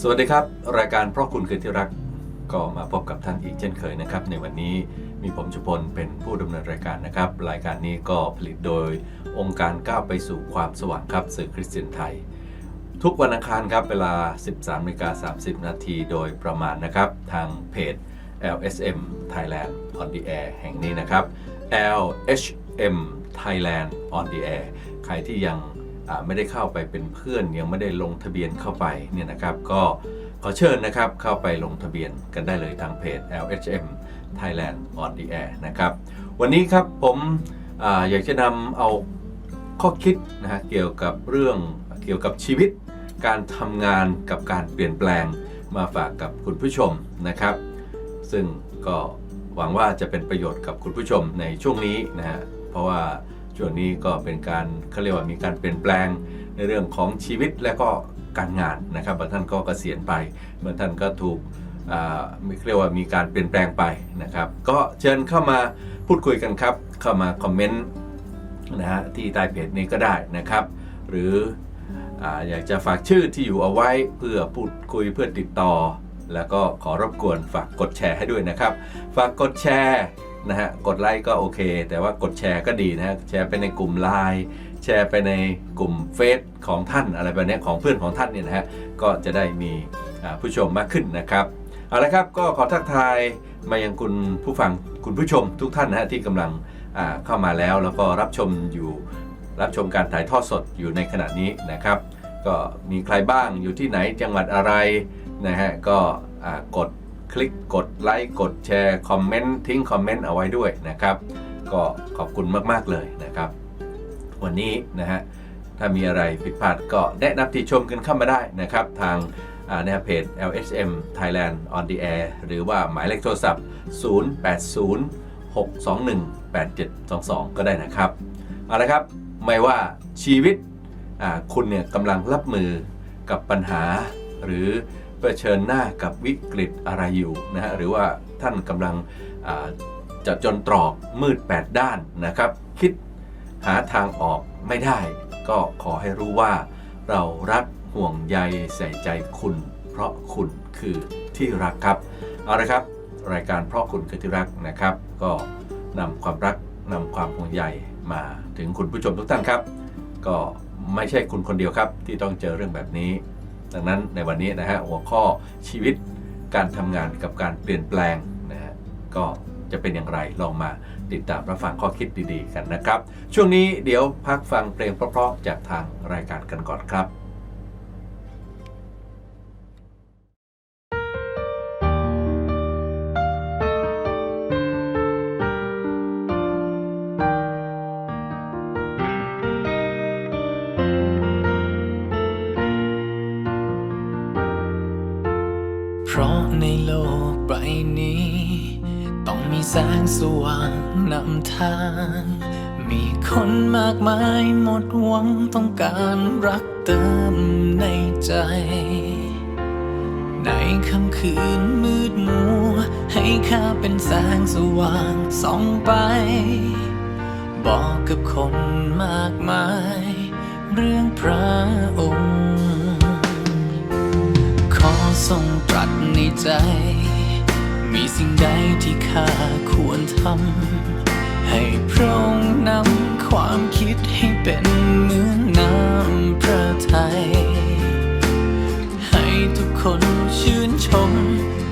สวัสดีครับ รายการเพราะคุณคือที่รักก็มาพบกับท่านอีกเช่นเคยนะครับ ในวันนี้มีผมชุพลเป็นผู้ดำเนินรายการนะครับ รายการนี้ก็ผลิตโดยองค์การก้าวไปสู่ความสว่างครับสื่อคริสเตียนไทย ทุกวันอังคารครับเวลา 13นาฬิกา30 นาทีโดยประมาณนะครับ ทางเพจ LSM Thailand on the air แห่งนี้นะครับ LHM Thailand on the air ใครที่ยัง ไม่ได้เข้าไปเป็นเพื่อนยังไม่ได้ลงทะเบียนเข้าไปเนี่ยนะครับก็ขอเชิญนะครับเข้าไปลงทะเบียนกันได้เลยทางเพจ LHM Thailand on the air นะครับวันนี้ครับผมออยากจะนำเอาข้อคิดนะฮะเกี่ยวกับเรื่องเกี่ยวกับชีวิต การทำงานกับการเปลี่ยนแปลงมาฝากกับคุณผู้ชมนะครับ ซึ่งก็หวังว่าจะเป็นประโยชน์กับคุณผู้ชมในช่วงนี้นะฮะเพราะว่า ช่วงนี้ก็เป็นการเขาเรียกว่ามีการเปลี่ยนแปลงในเรื่องของชีวิตและก็การงานนะครับบางท่านก็เกษียณไปบางท่านก็ถูกอ่เรียกว่ามีการเปลี่ยนแปลงไปนะครับ ก็เชิญเข้ามาพูดคุยกันครับ เข้ามาคอมเมนต์นะฮะที่ใต้เพจนี้ก็ได้นะครับ หรือออยากจะฝากชื่อที่อยู่เอาไว้เพื่อพูดคุยเพื่อติดต่อ แล้วก็ขอรบกวนฝากกดแชร์ให้ด้วยนะครับ ฝากกดแชร์ นะฮะกดไลค์ก็โอเค แต่ว่ากดแชร์ก็ดีนะฮะแชร์ไปในกลุ่มไลน์แชร์ไปในกลุ่มเฟซของท่านอะไรแบบนี้ของเพื่อนของท่านเนี่ยนะฮะก็จะได้มีผู้ชมมากขึ้นนะครับเอาละครับก็ขอทักทายมายังคุณผู้ฟังคุณผู้ชมทุกท่านนะฮะที่กำลังเข้ามาแล้วแล้วก็รับชมอยู่รับชมการถ่ายทอดสดอยู่ในขณะนี้นะครับ ก็มีใครบ้างอยู่ที่ไหนจังหวัดอะไรนะฮะก็กด คลิกกดไลค์กดแชร์คอมเมนต์ทิ้งคอมเมนต์เอาไว้ด้วยนะครับ ก็ขอบคุณมาก ๆ เลยนะครับ วันนี้นะฮะถ้ามีอะไรผิดพลาดก็แนะนำติชมกันเข้ามาได้นะครับ ทางในเพจ LHM Thailand on the air หรือว่าหมายเลขโทรศัพท์ 0806218722 ก็ได้นะครับ เอาละครับ ไม่ว่าชีวิตคุณเนี่ยกำลังรับมือกับปัญหาหรือ เผชิญหน้ากับวิกฤตอะไรอยู่นะฮะหรือว่าท่านกำลังอ่าจะจนตรอกมืด 8 ด้านนะครับ คิดหาทางออกไม่ได้ ก็ขอให้รู้ว่า เรารักห่วงใยใส่ใจคุณ เพราะคุณคือที่รักครับเอาละครับ รายการเพราะคุณคือที่รักนะครับ ก็นำความรักนำความห่วงใยมาถึงคุณผู้ชมทุกท่านครับ ก็ไม่ใช่คุณคนเดียวครับ ที่ต้องเจอเรื่องแบบนี้ ดังนั้นในวันนี้นะฮะหัวข้อชีวิตการทำงานกับการเปลี่ยนแปลงนะฮะก็จะเป็นอย่างไรลองมาติดตามรับฟังข้อคิดดีๆกันนะครับ ช่วงนี้เดี๋ยวพักฟังเพลงเพราะๆจากทางรายการกันก่อนครับ สว่างนำทาง มีคนมากมายหมดหวังต้องการรักเติมในใจ ในค่ำคืนมืดมัว ให้ข้าเป็นแสงสว่างส่องไป บอกกับคนมากมาย เรื่องพระองค์ ขอทรงตรัสในใจ มีสิ่งใดที่ข้าควรทำ ให้พระองค์นำความคิดให้เป็นเหมือนน้ำพระทัย ให้ทุกคนชื่นชม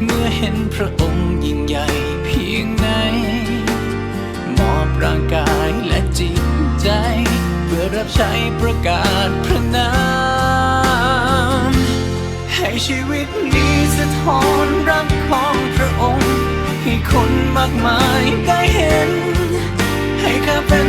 เมื่อเห็นพระองค์ยิ่งใหญ่เพียงไหน มอบร่างกายและจิตใจ เพื่อรับใช้ประกาศพระนาม ให้ชีวิตนี้สะท้อนรักของ พระองค์ ให้คนมากมายได้เห็น ให้ข้าเป็น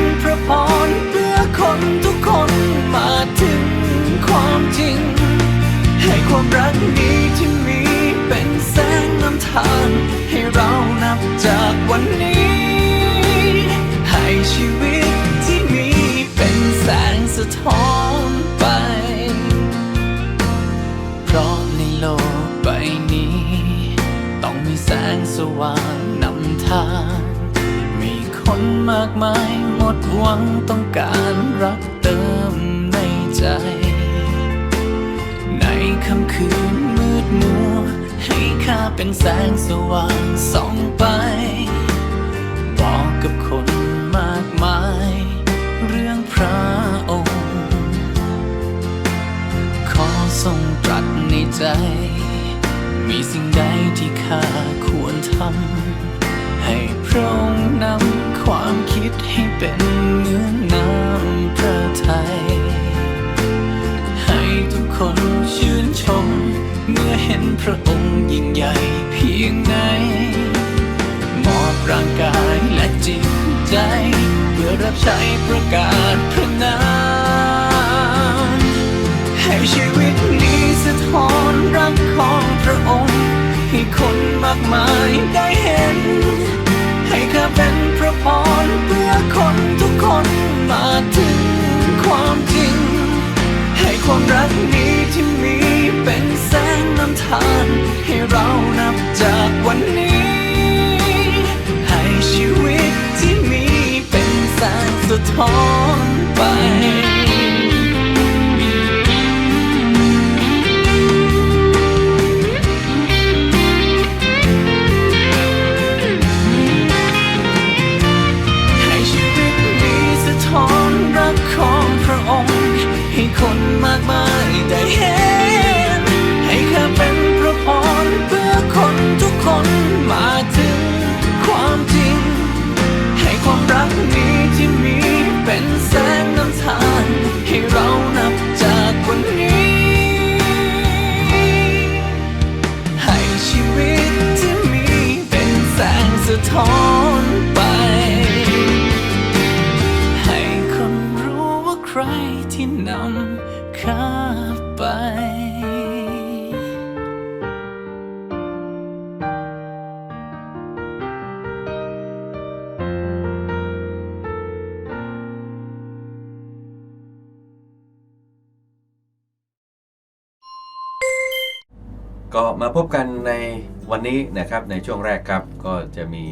ใจ มีสิ่งใดที่ข้าควรทำ ให้พระองค์นำความคิดให้เป็นเนื้อน้ำพระทัย ให้ทุกคนชื่นชม เมื่อเห็นพระองค์ยิ่งใหญ่เพียงไหนมอบร่างกายและจิตใจ เพื่อรับใช้ประกาศพระนาม ให้ชีวิตนี้สะท้อนรักของพระองค์ ให้คนมากมายได้เห็น ให้ข้าเป็นพระพรเพื่อคนทุกคนมาถึงความจริง ให้ความรักนี้ที่มีเป็นแสงนำทาง ให้เรานับจากวันนี้ ให้ชีวิตที่มีเป็นแสงสะท้อนไป คว พบกันในวันนี้นะครับในช่วงแรกครับก็จะมี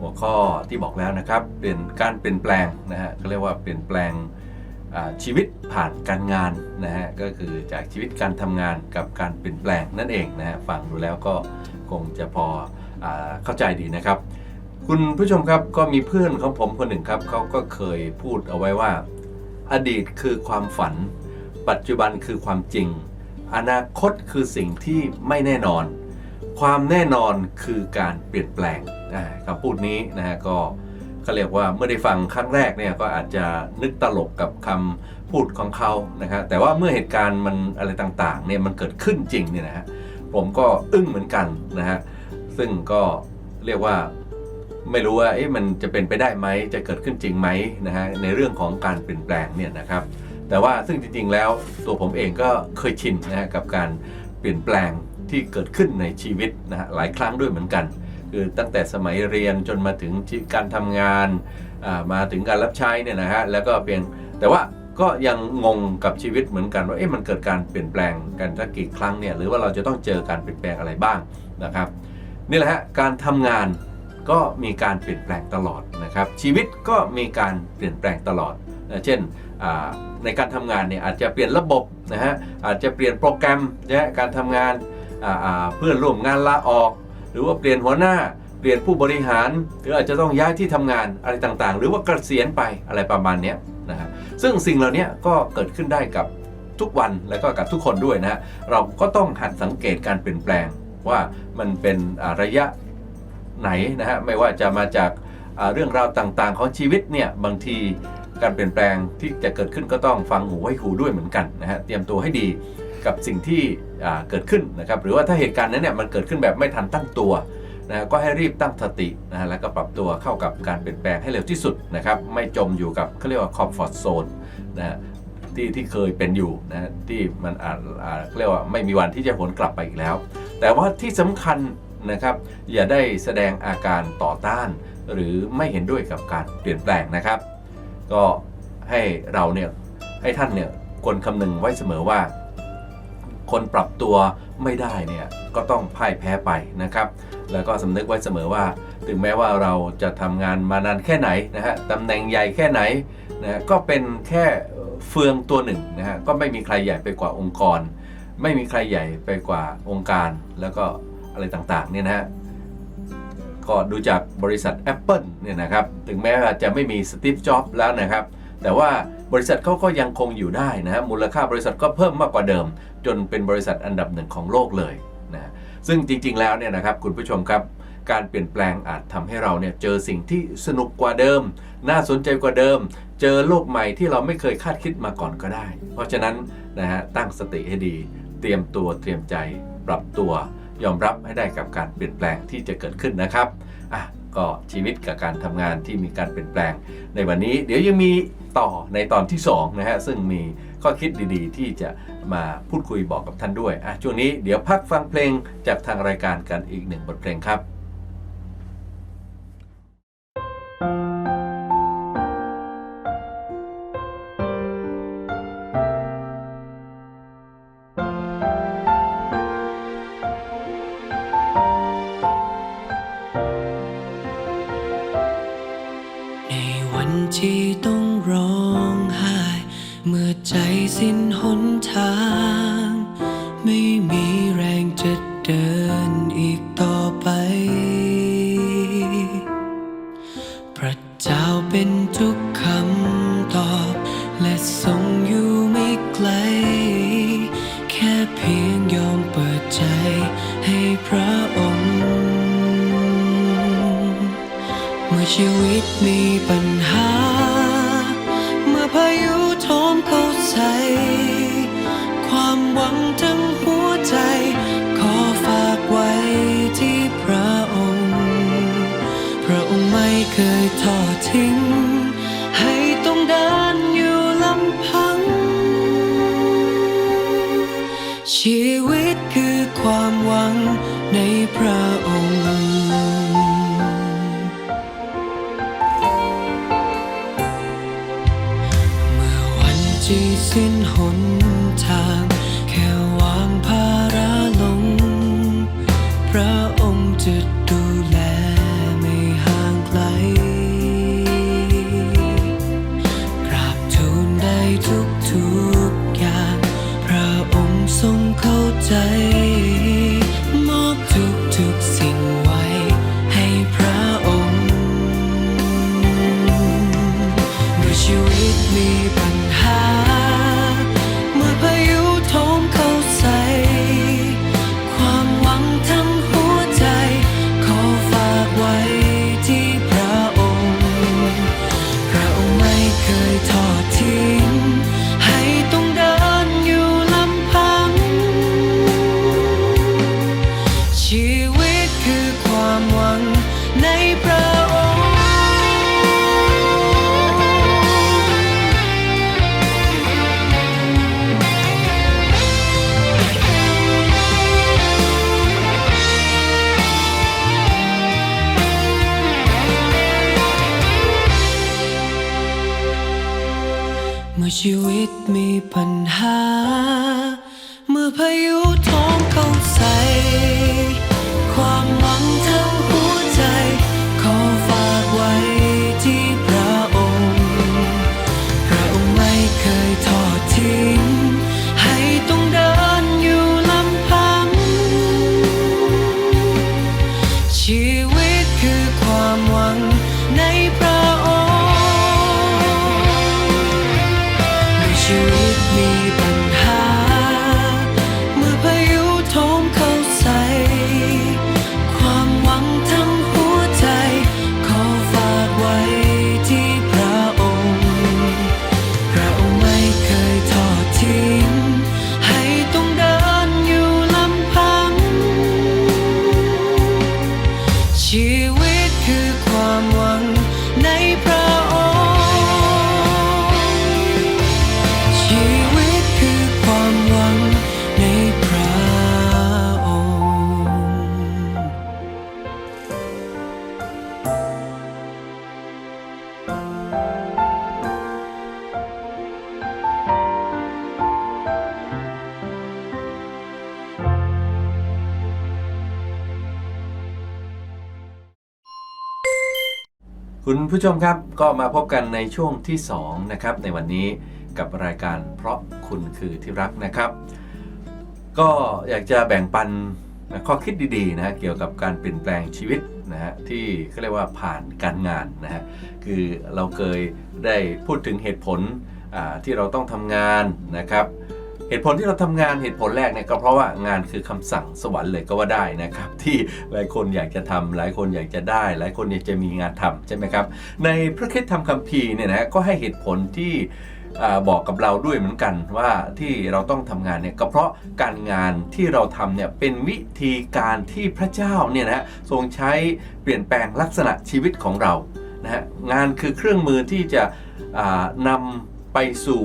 หัวข้อที่บอกแล้วนะครับเปลี่ยนการเปลี่ยนแปลงนะฮะก็เรียกว่าเปลี่ยนแปลงชีวิตผ่านการงานนะฮะก็คือจากชีวิตการทำงานกับการเปลี่ยนแปลงนั่นเองนะฮะฟังดูแล้วก็คงจะพออเข้าใจดีนะครับ คุณผู้ชมครับก็มีเพื่อนของผมคนหนึ่งครับเขาก็เคยพูดเอาไว้ว่า อดีตคือความฝัน ปัจจุบันคือความจริง อนาคตคือสิ่งที่ไม่แน่นอน ความแน่นอนคือการเปลี่ยนแปลงคำพูดนี้นะฮะก็เขาเรียกว่าเมื่อได้ฟังครั้งแรกเนี่ยก็อาจจะนึกตลกกับคำพูดของเขานะครับแต่ว่าเมื่อเหตุการณ์มันอะไรต่างๆเนี่ยมันเกิดขึ้นจริงเนี่ยนะฮะผมก็อึ้งเหมือนกันนะฮะซึ่งก็เรียกว่าไม่รู้ว่าเอ๊ะมันจะเป็นไปได้ไหมจะเกิดขึ้นจริงไหมนะฮะในเรื่องของการเปลี่ยนแปลงเนี่ยนะครับ แต่ว่าซึ่งจริงๆแล้วตัวผมเองก็เคยชินนะฮะกับการเปลี่ยนแปลงที่เกิดขึ้นในชีวิตนะฮะหลายครั้งด้วยเหมือนกัน คือตั้งแต่สมัยเรียนจนมาถึงการทำงานมาถึงการรับใช้เนี่ยนะฮะแล้วก็เปลี่ยนแต่ว่าก็ยังงงกับชีวิตเหมือนกันว่าเอ๊ะมันเกิดการเปลี่ยนแปลงกันสักกี่ครั้งเนี่ยหรือว่าเราจะต้องเจอการเปลี่ยนแปลงอะไรบ้างนะครับนี่แหละฮะการทำงานก็มีการเปลี่ยนแปลงตลอดนะครับชีวิตก็มีการเปลี่ยนแปลงตลอด เช่นในการทำงานเนี่ยอาจจะเปลี่ยนระบบนะฮะอาจจะเปลี่ยนโปรแกรมนะฮะการทำงานเพื่อนร่วมงานลาออก หรือว่าเปลี่ยนหัวหน้าเปลี่ยนผู้บริหาร หรืออาจจะต้องย้ายที่ทำงานอะไรต่างๆ หรือว่าเกษียณไปอะไรประมาณเนี้ยนะฮะซึ่งสิ่งเหล่านี้ก็เกิดขึ้นได้กับทุกวันแล้วก็กับทุกคนด้วยนะฮะเราก็ต้องหัดสังเกตการเปลี่ยนแปลงว่ามันเป็นระยะไหนนะฮะไม่ว่าจะมาจากเรื่องราวต่างๆ ของชีวิตเนี่ยบางที การเปลี่ยนแปลงที่จะเกิดขึ้นก็ต้องฟังหูไว้หูด้วยเหมือนกันนะฮะเตรียมตัวให้ดีกับสิ่งที่เกิดขึ้นนะครับหรือว่าถ้าเหตุการณ์นั้นเนี่ยมันเกิดขึ้นแบบไม่ทันตั้งตัวนะก็ให้รีบตั้งสตินะฮะแล้วก็ปรับตัวเข้ากับการเปลี่ยนแปลงให้เร็วที่สุดนะครับไม่จมอยู่กับเขาเรียกว่า comfort zone นะฮะที่ที่เคยเป็นอยู่นะฮะที่มันอาจอ่าเรียกว่าไม่มีวันที่จะหวนกลับไปอีกแล้ว แต่ว่าที่สำคัญนะครับอย่าได้แสดงอาการต่อต้าน หรือไม่เห็นด้วยกับการเปลี่ยนแปลงนะครับ ก็ให้เราเนี่ยให้ท่านเนี่ยควรคำนึงไว้เสมอว่า คนปรับตัวไม่ได้เนี่ยก็ต้องพ่ายแพ้ไปนะครับ แล้วก็สำนึกไว้เสมอว่า ถึงแม้ว่าเราจะทำงานมานานแค่ไหนนะฮะตำแหน่งใหญ่แค่ไหนนะฮะก็เป็นแค่เฟืองตัวหนึ่งนะฮะก็ไม่มีใครใหญ่ไปกว่าองค์กร ไม่มีใครใหญ่ไปกว่าองค์การ แล้วก็อะไรต่างๆเนี่ยนะฮะ ก็ดูจากบริษัท Apple เนี่ยนะครับ ถึงแม้จะไม่มีสตีฟจ็อบส์แล้วนะครับ แต่ว่าบริษัทเขาก็ยังคงอยู่ได้นะฮะมูลค่าบริษัทก็เพิ่มมากกว่าเดิม จนเป็นบริษัทอันดับหนึ่งของโลกเลยนะซึ่งจริง ๆ แล้วเนี่ยนะครับคุณผู้ชมครับการเปลี่ยนแปลงอาจทำให้เราเนี่ยเจอสิ่งที่สนุกกว่าเดิม น่าสนใจกว่าเดิม เจอโลกใหม่ที่เราไม่เคยคาดคิดมาก่อนก็ได้ เพราะฉะนั้นนะฮะตั้งสติให้ดี เตรียมตัวเตรียมใจ ปรับตัว ยอมรับให้ได้กับการเปลี่ยนแปลงที่จะเกิดขึ้นนะครับอะก็ชีวิตกับการทำงานที่มีการเปลี่ยนแปลง ในวันนี้เดี๋ยวยังมีต่อในตอนที่2นะฮะซึ่งมีข้อคิดดีๆ ที่จะมาพูดคุยบอกกับท่านด้วยอะช่วงนี้เดี๋ยวพักฟังเพลงจากทางรายการกันอีกหนึ่งบทเพลงครับ ที่ต้องร้องไห้ เมื่อใจสิ้นหนทาง ยทอดทิ้ง ชีวิตมีปัญหา เมื่อพายุโถมเข้าใส่ ความหวังทั้งหัว คุณผู้ชมครับก็มาพบกันในช่วงที่2นะครับในวันนี้กับรายการเพราะคุณคือที่รักนะครับ ก็อยากจะแบ่งปันข้อคิดดีๆนะฮะเกี่ยวกับการเปลี่ยนแปลงชีวิตนะฮะที่เขาเรียกว่าผ่านการงานนะฮะคือเราเคยได้พูดถึงเหตุผลที่เราต้องทำงานนะครับ เหตุผลที่เราทำงานเหตุผลแรกเนี่ยก็เพราะว่างานคือคำสั่งสวรรค์เลยก็ว่าได้นะครับ ที่หลายคนอยากจะทำหลายคนอยากจะได้ หลายคนอยากจะมีงานทำใช่ไหมครับ ในพระคริสตธรรมคัมภีร์เนี่ยนะก็ให้เหตุผลที่อบอกกับเราด้วยเหมือนกันว่าที่เราต้องทำงานเนี่ยก็เพราะการงานที่เราทำเนี่ยเป็นวิธีการที่พระเจ้าเนี่ยนะฮะทรงใช้เปลี่ยนแปลงลักษณะชีวิตของเรานะฮะงานคือเครื่องมือที่จะอ่านำไปสู่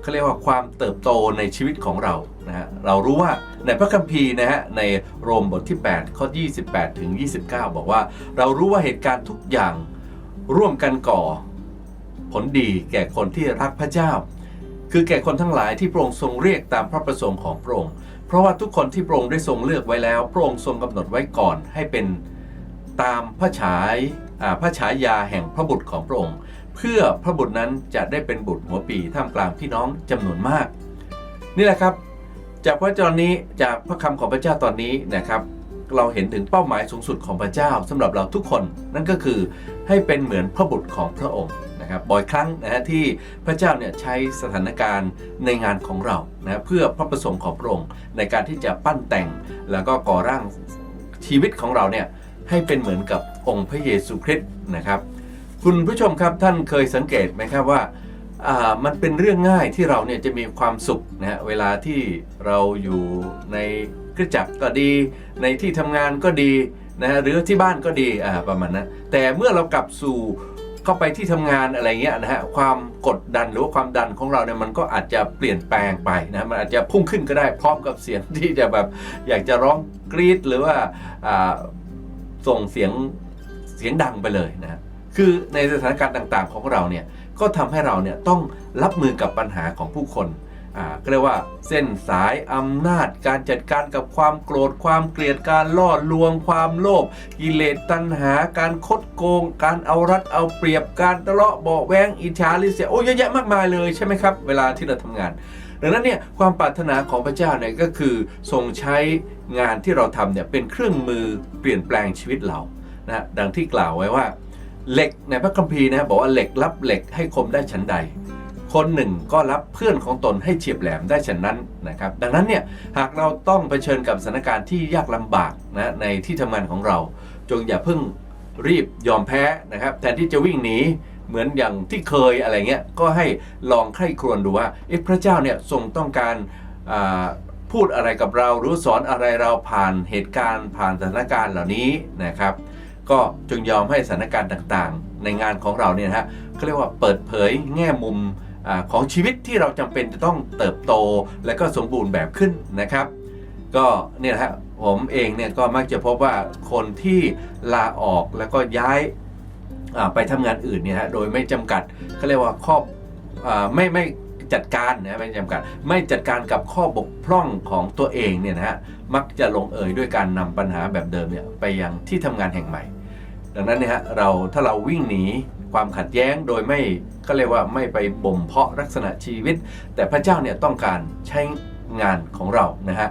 เขาเรียกว่าความเติบโตในชีวิตของเรานะฮะเรารู้ว่าในพระคัมภีร์นะฮะในโรมบทที่ 8 ข้อ 28 ถึง 29 บอกว่า เรารู้ว่าเหตุการณ์ทุกอย่างร่วมกันก่อ ผลดีแก่คนที่รักพระเจ้า คือแก่คนทั้งหลายที่พระองค์ทรงเรียกตามพระประสงค์ของพระองค์เพราะว่าทุกคนที่พระองค์ได้ทรงเลือกไว้แล้วพระองค์ทรงกำหนดไว้ก่อนให้เป็นตามพระฉายาพระฉายาแห่งพระบุตรของพระองค์ เพื่อพระบุตรนั้นจะได้เป็นบุตรหัวปีท่ามกลางพี่น้องจำนวนมาก นี่แหละครับ จากพระจรนี้จากพระคำของพระเจ้าตอนนี้นะครับ เราเห็นถึงเป้าหมายสูงสุดของพระเจ้าสำหรับเราทุกคนนั่นก็คือให้เป็นเหมือนพระบุตรของพระองค์นะครับบ่อยครั้งนะฮะที่พระเจ้าเนี่ยใช้สถานการณ์ในงานของเรานะเพื่อพระประสงค์ของพระองค์ในการที่จะปั้นแต่ง แล้วก็ก่อร่างชีวิตของเราเนี่ยให้เป็นเหมือนกับองค์พระเยซูคริสต์นะครับ คุณผู้ชมครับท่านเคยสังเกตไหมครับว่ามันเป็นเรื่องง่ายที่เราเนี่ยจะมีความสุขนะฮะเวลาที่เราอยู่ในคริสตจักรก็ดี ในที่ทำงานก็ดีนะฮะหรือที่บ้านก็ดีอ่าประมาณนั้นแต่เมื่อเรากลับสู่เข้าไปที่ทำงานอะไรเงี้ยนะฮะความกดดันหรือว่าความดันของเราเนี่ยมันก็อาจจะเปลี่ยนแปลงไปนะมันอาจจะพุ่งขึ้นก็ได้พร้อมกับเสียงที่จะแบบอยากจะร้องกรี๊ดหรือว่าส่งเสียงเสียงดังไปเลยนะ คือในสถานการณ์ต่างๆ ของเราเนี่ยก็ทำให้เราเนี่ยต้องรับมือกับปัญหาของผู้คนอ่าก็เรียกว่าเส้นสายอำนาจการจัดการกับความโกรธความเกลียดการล่อลวงความโลภกิเลสตัณหา การคดโกง การเอารัดเอาเปรียบการทะเลาะเบาแวงอิจฉาริษยาโอ้เยอะแยะมากมายเลยใช่ไหมครับ เวลาที่เราทำงาน ดังนั้นเนี่ยความปรารถนาของพระเจ้าเนี่ยก็คือทรงใช้งานที่เราทำเนี่ยเป็นเครื่องมือเปลี่ยนแปลงชีวิตเรานะฮะดังที่กล่าวไว้ว่า เหล็กในพระคัมภีร์นะบอกว่าเหล็กรับเหล็กให้คมได้ฉันใด คนหนึ่งก็รับเพื่อนของตนให้เฉียบแหลมได้ฉันนั้นนะครับ ดังนั้นเนี่ยหากเราต้องเผชิญกับสถานการณ์ที่ยากลำบากนะในที่ทำงานของเรา จงอย่าเพิ่งรีบยอมแพ้นะครับ แทนที่จะวิ่งหนีเหมือนอย่างที่เคยอะไรเงี้ยก็ให้ลองใคร่ครวญดูว่าเอ๊ะพระเจ้าเนี่ยทรงต้องการพูดอะไรกับเราหรือสอนอะไรเราผ่านเหตุการณ์ผ่านสถานการณ์เหล่านี้นะครับ ก็จงยอมให้สถานการณ์ต่างๆ ในงานของเราเนี่ยนะฮะเขาเรียกว่าเปิดเผยแง่มุมอของชีวิตที่เราจำเป็นจะต้องเติบโตและก็สมบูรณ์แบบขึ้นนะครับ ก็เนี่ยนะฮะผมเองเนี่ยก็มักจะพบว่าคนที่ลาออกแล้วก็ย้ายไปทำงานอื่นเนี่ยฮะโดยไม่จำกัดเขาเรียกว่าข้ออไม่ไม่จัดการนะไม่จำกัดไม่จัดการกับข้อบกพร่องของตัวเองเนี่ยนะฮะมักจะลงเอยด้วยการนำปัญหาแบบเดิมเนี่ยไปยังที่ทำงานแห่งใหม่ ดังนั้นเนี่ยฮะเราถ้าเราวิ่งหนีความขัดแย้งโดยไม่ก็เรียกว่าไม่ไปบ่มเพาะลักษณะชีวิต แต่พระเจ้าเนี่ยต้องการใช้งานของเรานะฮะ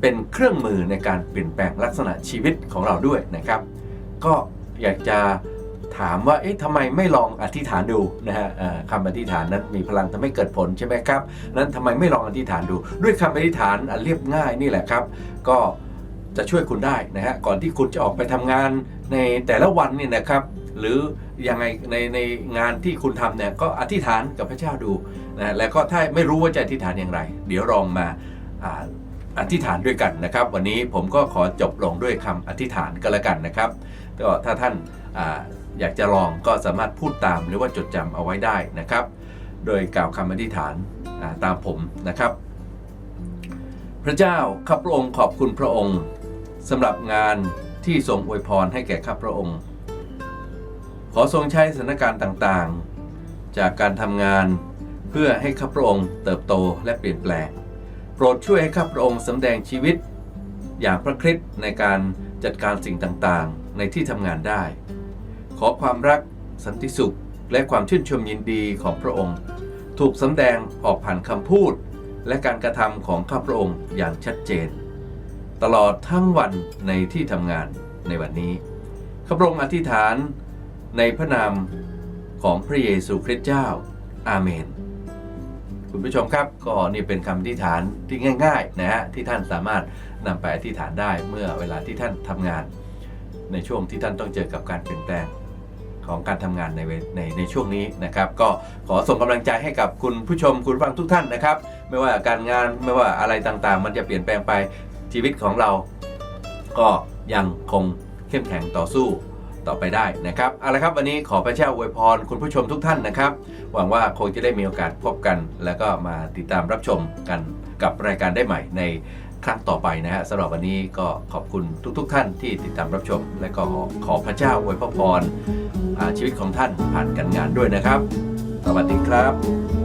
เป็นเครื่องมือในการเปลี่ยนแปลงลักษณะชีวิตของเราด้วยนะครับ ก็อยากจะถามว่า เอ๊ะทำไมไม่ลองอธิษฐานดูนะฮะคำอธิษฐานนั้นมีพลังทำให้เกิดผลใช่ไหมครับ นั้นทำไมไม่ลองอธิษฐานดู ด้วยคำอธิษฐานอันเรียบง่ายนี่แหละครับ ก็จะช่วยคุณได้นะฮะ ก่อนที่คุณจะออกไปทำงาน ในแต่ละวันเนี่ยนะครับ หรือยังไงในในงานที่คุณทำเนี่ยก็อธิษฐานกับพระเจ้าดูนะแล้วก็ถ้าไม่รู้ว่าจะอธิษฐานอย่างไร เดี๋ยวลองมาอ่าอธิษฐานด้วยกันนะครับ วันนี้ผมก็ขอจบลงด้วยคำอธิษฐานก็แล้วกันนะครับก็ถ้าท่านอาอยากจะลองก็สามารถพูดตามหรือว่าจดจำเอาไว้ได้นะครับ โดยกล่าวคำอธิษฐานาตามผมนะครับ พระเจ้าข้าพระองค์ขอบคุณพระองค์สำหรับงาน ที่ทรงอวยพรให้แก่ข้าพระองค์ ขอทรงใช้สถานการณ์ต่างๆ จากการทำงานเพื่อให้ข้าพระองค์เติบโตและเปลี่ยนแปลง โปรดช่วยให้ข้าพระองค์สำแดงชีวิต อย่างพระคริสต์ในการจัดการสิ่งต่างๆ ในที่ทำงานได้ ขอความรักสันติสุขและความชื่นชมยินดีของพระองค์ ถูกสำแดงออกผ่านคำพูด และการกระทำของข้าพระองค์อย่างชัดเจน ตลอดทั้งวันในที่ทำงานในวันนี้ข้าพระองค์อธิษฐานในพระนามของพระเยซูคริสต์เจ้า อาเมน คุณผู้ชมครับก็นี่เป็นคำอธิษฐานที่ง่ายๆนะฮะที่ท่านสามารถนำไปอธิษฐานได้เมื่อเวลาที่ท่านทำงาน ในช่วงที่ท่านต้องเจอกับการเปลี่ยนแปลงของการทำงานในในในช่วงนี้นะครับ ก็ขอส่งกำลังใจให้กับคุณผู้ชมคุณฟังทุกท่านนะครับ ไม่ว่าการงานไม่ว่าอะไรต่างๆ มันจะเปลี่ยนแปลงไป ชีวิตของเรา ก็ยังคงเข้มแข็งต่อสู้ต่อไปได้นะครับเอาละครับวันนี้ขอพระเจ้าอวยพรคุณผู้ชมทุกท่านนะครับ หวังว่าคงจะได้มีโอกาสพบกัน แล้วก็มาติดตามรับชมกันกับรายการได้ใหม่ในครั้งต่อไปนะฮะสำหรับวันนี้ก็ขอบคุณทุกๆทท่านที่ติดตามรับชม และก็ขอพระเจ้าอวยพรชีวิตของท่านผ่านการงานด้วยนะครับ สวัสดีครับ